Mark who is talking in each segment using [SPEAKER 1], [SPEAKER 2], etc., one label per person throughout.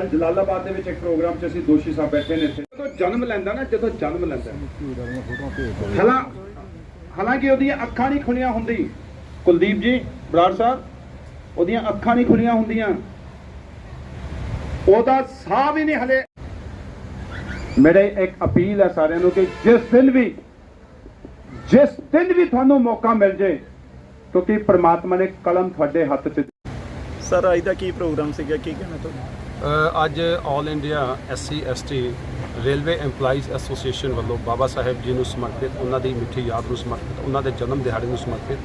[SPEAKER 1] ਕੱਲ ਜਲਾਲਾਬਾਦ ਦੇ ਵਿੱਚ ਇੱਕ ਪ੍ਰੋਗਰਾਮ 'ਚ ਅਸੀਂ ਦੋਸ਼ੀ ਸਾਹਿਬ ਬੈਠੇ ਨੇ ਇੱਥੇ। ਜਦੋਂ ਜਨਮ ਲੈਂਦਾ ਨਾ, ਜਦੋਂ ਜਨਮ ਲੈਂਦਾ ਹਾਲਾਂ, ਹਾਲਾਂਕਿ ਉਹਦੀਆਂ ਅੱਖਾਂ ਨਹੀਂ ਖੁੱਲੀਆਂ ਹੁੰਦੀ ਕੁਲਦੀਪ ਜੀ, ਬਰਾੜ ਸਾਹਿਬ, ਉਹਦੀਆਂ ਅੱਖਾਂ ਨਹੀਂ ਖੁੱਲੀਆਂ ਹੁੰਦੀਆਂ। ਉਹਦਾ ਸਾਹ ਵੀ ਨਹੀਂ ਹਲੇ। ਮੇਰੇ ਇੱਕ ਅਪੀਲ ਹੈ ਸਾਰਿਆਂ ਨੂੰ ਕਿ ਜਿਸ ਦਿਨ ਵੀ, ਜਿਸ ਦਿਨ ਵੀ ਤੁਹਾਨੂੰ ਮੌਕਾ ਮਿਲ ਜੇ, ਕਿਉਂਕਿ ਪ੍ਰਮਾਤਮਾ ਨੇ ਕਲਮ ਤੁਹਾਡੇ ਹੱਥ 'ਚ
[SPEAKER 2] ਸਰ, ਅੱਜ ਦਾ ਕੀ ਪ੍ਰੋਗਰਾਮ ਸੀਗਾ? ਕੀ ਕਹਿਣਾ ਤੁਹਾਨੂੰ
[SPEAKER 3] ਅੱਜ all India SC ST railway EMPLOYEES association ਵੱਲੋਂ ਬਾਬਾ ਸਾਹਿਬ ਜੀ ਨੂੰ ਸਮਰਪਿਤ, ਉਹਨਾਂ ਦੀ ਮਿੱਠੀ ਯਾਦ ਨੂੰ ਸਮਰਪਿਤ, ਉਹਨਾਂ ਦੇ ਜਨਮ ਦਿਹਾੜੇ ਨੂੰ ਸਮਰਪਿਤ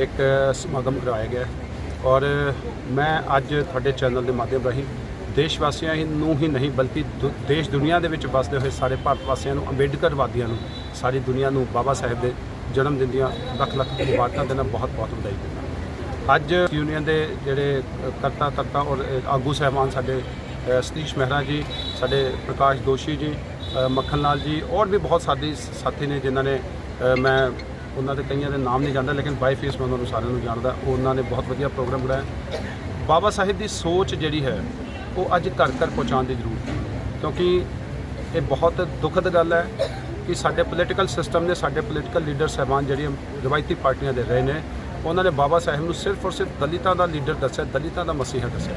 [SPEAKER 3] ਇੱਕ ਸਮਾਗਮ ਕਰਵਾਇਆ ਗਿਆ ਔਰ ਮੈਂ ਅੱਜ ਤੁਹਾਡੇ ਚੈਨਲ ਦੇ ਮਾਧਿਅਮ ਰਾਹੀਂ ਦੇਸ਼ ਵਾਸੀਆਂ ਨੂੰ ਹੀ ਨਹੀਂ, ਬਲਕਿ ਦੁ- ਦੇਸ਼ ਦੁਨੀਆ ਦੇ ਵਿੱਚ ਵਸਦੇ ਹੋਏ ਸਾਰੇ ਭਾਰਤ ਵਾਸੀਆਂ ਨੂੰ ਅੰਬੇਡਕਰਵਾਦੀਆਂ ਨੂੰ, ਸਾਰੀ ਦੁਨੀਆ ਨੂੰ ਬਾਬਾ ਸਾਹਿਬ ਦੇ ਜਨਮ ਦਿਨ ਦੀਆਂ ਲੱਖ ਲੱਖ ਮੁਬਾਰਕਾਂ ਦੇਣਾ ਬਹੁਤ ਬਹੁਤ ਵਧਾਈ ਦਿੰਦਾ। ਅੱਜ ਯੂਨੀਅਨ ਦੇ ਜਿਹੜੇ ਕਰਤਾ ਧਰਤਾ ਔਰ ਆਗੂ ਸਹਿਬਾਨ ਸਾਡੇ ਸਤੀਸ਼ ਮਹਿਰਾ ਜੀ, ਸਾਡੇ ਪ੍ਰਕਾਸ਼ ਦੋਸ਼ੀ ਜੀ ਮੱਖਣ ਲਾਲ ਜੀ, ਔਰ ਵੀ ਬਹੁਤ ਸਾਥੀ ਸਾਥੀ ਨੇ ਜਿਨ੍ਹਾਂ ਨੇ ਮੈਂ ਉਹਨਾਂ ਦੇ ਕਈਆਂ ਦੇ ਨਾਮ ਨਹੀਂ ਜਾਣਦਾ, ਲੇਕਿਨ ਬਾਈ ਫੇਸ ਮੈਂ ਉਹਨਾਂ ਨੂੰ ਸਾਰਿਆਂ ਨੂੰ ਜਾਣਦਾ, ਉਹਨਾਂ ਨੇ ਬਹੁਤ ਵਧੀਆ ਪ੍ਰੋਗਰਾਮ ਬਣਾਇਆ। ਬਾਬਾ ਸਾਹਿਬ ਦੀ ਸੋਚ ਜਿਹੜੀ ਹੈ, ਉਹ ਅੱਜ ਘਰ ਘਰ ਪਹੁੰਚਾਉਣ ਦੀ ਜ਼ਰੂਰਤ ਹੈ, ਕਿਉਂਕਿ ਇਹ ਬਹੁਤ ਦੁਖਦ ਗੱਲ ਹੈ ਕਿ ਸਾਡੇ ਪੋਲੀਟੀਕਲ ਸਿਸਟਮ ਨੇ, ਸਾਡੇ ਪੋਲੀਟੀਕਲ ਲੀਡਰ ਸਹਿਬਾਨ ਜਿਹੜੀਆਂ ਰਵਾਇਤੀ ਪਾਰਟੀਆਂ ਦੇ ਰਹੇ ਨੇ ਉਹਨਾਂ ਨੇ ਬਾਬਾ ਸਾਹਿਬ ਨੂੰ ਸਿਰਫ ਔਰ ਸਿਰਫ ਦਲਿਤਾਂ ਦਾ ਲੀਡਰ ਦੱਸਿਆ, ਦਲਿਤਾਂ ਦਾ ਮਸੀਹਾ ਦੱਸਿਆ।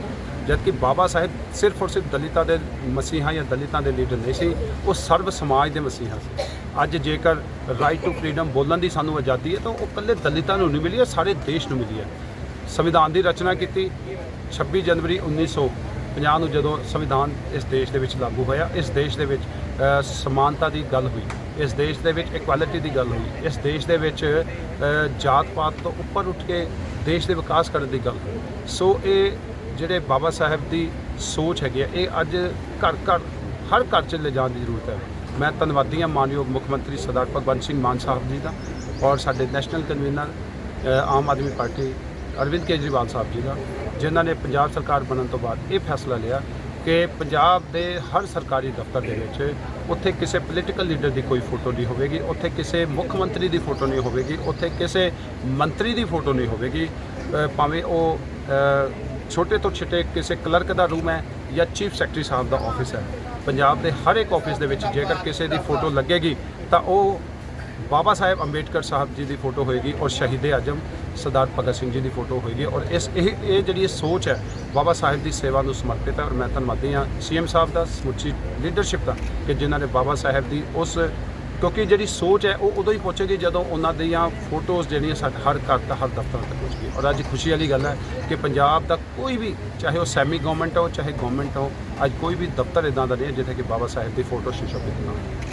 [SPEAKER 3] ਜਦਕਿ ਬਾਬਾ ਸਾਹਿਬ ਸਿਰਫ ਔਰ ਸਿਰਫ ਦਲਿਤਾਂ ਦੇ ਮਸੀਹਾ ਜਾਂ ਦਲਿਤਾਂ ਦੇ ਲੀਡਰ ਨਹੀਂ ਸੀ, ਉਹ ਸਰਵ ਸਮਾਜ ਦੇ ਮਸੀਹਾ ਸੀ। ਅੱਜ ਜੇਕਰ ਰਾਈਟ ਟੂ ਫਰੀडम ਬੋਲਣ ਦੀ ਸਾਨੂੰ ਆਜ਼ਾਦੀ ਹੈ, ਤਾਂ ਉਹ ਇਕੱਲੇ ਦਲਿਤਾਂ ਨੂੰ ਨਹੀਂ ਮਿਲੀ ਹੈ ਸਾਰੇ ਦੇਸ਼ ਨੂੰ ਮਿਲੀ ਹੈ। ਸੰਵਿਧਾਨ ਦੀ ਰਚਨਾ ਕੀਤੀ 26 ਜਨਵਰੀ 1950 ਨੂੰ ਜਦੋਂ ਸੰਵਿਧਾਨ ਇਸ ਦੇਸ਼ ਦੇ ਵਿੱਚ ਲਾਗੂ ਹੋਇਆ, ਇਸ ਦੇਸ਼ ਦੇ ਵਿੱਚ ਸਮਾਨਤਾ ਦੀ ਗੱਲ ਹੋਈ, ਇਸ ਦੇਸ਼ ਦੇ ਵਿੱਚ ਇਕੁਐਲਿਟੀ ਦੀ ਗੱਲ ਹੋਈ, ਇਸ ਦੇਸ਼ ਦੇ ਵਿੱਚ ਜਾਤ ਪਾਤ ਤੋਂ ਉੱਪਰ ਉੱਠ ਕੇ ਦੇਸ਼ ਦੇ ਵਿਕਾਸ ਕਰਨ ਦੀ ਗੱਲ ਹੋਈ। ਸੋ ਇਹ ਜਿਹੜੇ ਬਾਬਾ ਸਾਹਿਬ ਦੀ ਸੋਚ ਹੈਗੀ ਹੈ ਇਹ ਅੱਜ ਘਰ ਘਰ, ਹਰ ਘਰ 'ਚ ਲਿਜਾਣ ਦੀ ਜ਼ਰੂਰਤ ਹੈ। ਮੈਂ ਧੰਨਵਾਦੀ ਹਾਂ ਮਾਨਯੋਗ ਮੁੱਖ ਮੰਤਰੀ ਸਰਦਾਰ ਭਗਵੰਤ ਸਿੰਘ ਮਾਨ ਸਾਹਿਬ ਜੀ ਦਾ ਔਰ ਸਾਡੇ national convener Aam Aadmi party Arvind Kejriwal Sahib ji ਦਾ, ਜਿਨ੍ਹਾਂ ਨੇ ਪੰਜਾਬ ਸਰਕਾਰ ਬਣਨ ਤੋਂ ਬਾਅਦ ਇਹ ਫੈਸਲਾ ਲਿਆ ਕਿ ਪੰਜਾਬ ਦੇ ਹਰ ਸਰਕਾਰੀ ਦਫ਼ਤਰ ਦੇ ਵਿੱਚ ਉੱਥੇ ਕਿਸੇ ਪੋਲੀਟੀਕਲ ਲੀਡਰ ਦੀ ਕੋਈ ਫੋਟੋ ਨਹੀਂ ਹੋਵੇਗੀ, ਉੱਥੇ ਕਿਸੇ ਮੁੱਖ ਮੰਤਰੀ ਦੀ ਫੋਟੋ ਨਹੀਂ ਹੋਵੇਗੀ, ਉੱਥੇ ਕਿਸੇ ਮੰਤਰੀ ਦੀ ਫੋਟੋ ਨਹੀਂ ਹੋਵੇਗੀ। ਭਾਵੇਂ ਉਹ ਛੋਟੇ ਤੋਂ ਛੋਟੇ ਕਿਸੇ ਕਲਰਕ ਦਾ ਰੂਮ ਹੈ ਜਾਂ ਚੀਫ ਸੈਕਟਰੀ ਸਾਹਿਬ ਦਾ ਆਫਿਸ ਹੈ, ਪੰਜਾਬ ਦੇ ਹਰ ਇੱਕ ਆਫਿਸ ਦੇ ਵਿੱਚ ਜੇਕਰ ਕਿਸੇ ਦੀ ਫੋਟੋ ਲੱਗੇਗੀ, ਤਾਂ ਉਹ ਬਾਬਾ ਸਾਹਿਬ ਅੰਬੇਡਕਰ ਸਾਹਿਬ ਜੀ ਦੀ ਫੋਟੋ ਹੋਏਗੀ ਔਰ ਸ਼ਹੀਦ ਆਜਮ ਸਰਦਾਰ ਭਗਤ ਸਿੰਘ ਜੀ ਦੀ ਫੋਟੋ ਹੋਏਗੀ ਔਰ ਇਸ ਇਹ ਇਹ ਜਿਹੜੀ ਇਹ ਸੋਚ ਹੈ ਬਾਬਾ ਸਾਹਿਬ ਦੀ ਸੇਵਾ ਨੂੰ ਸਮਰਪਿਤ ਹੈ ਔਰ ਮੈਂ ਧੰਨਵਾਦੀ ਹਾਂ ਸੀਐਮ ਸਾਹਿਬ ਦਾ ਸਮੁੱਚੀ ਲੀਡਰਸ਼ਿਪ ਦਾ ਕਿ ਜਿਨ੍ਹਾਂ ਨੇ ਬਾਬਾ ਸਾਹਿਬ ਦੀ ਉਸ ਕਿਉਂਕਿ ਜਿਹੜੀ ਸੋਚ ਹੈ ਉਹ ਉਦੋਂ ਹੀ ਪਹੁੰਚੇਗੀ ਜਦੋਂ ਉਹਨਾਂ ਦੀਆਂ ਫੋਟੋਜ਼ ਜਿਹੜੀਆਂ ਸਾਡੇ ਹਰ ਘਰ ਤੱਕ ਹਰ ਦਫ਼ਤਰ ਤੱਕ ਪਹੁੰਚੇਗੀ ਔਰ ਅੱਜ ਖੁਸ਼ੀ ਵਾਲੀ ਗੱਲ ਹੈ ਕਿ ਪੰਜਾਬ ਦਾ ਕੋਈ ਵੀ, ਚਾਹੇ ਉਹ ਸੈਮੀ ਗਵਰਨਮੈਂਟ ਹੋ, ਚਾਹੇ ਗਵਰਨਮੈਂਟ ਹੋ, ਅੱਜ ਕੋਈ ਵੀ ਦਫ਼ਤਰ ਇਦਾਂ ਦਾ ਨਹੀਂ ਹੈ ਜਿੱਥੇ ਕਿ ਬਾਬਾ ਸਾਹਿਬ ਦੀ ਫੋਟੋ ਸੁਸ਼ੋਭਿਤ ਨਾ ਹੋਵੇ।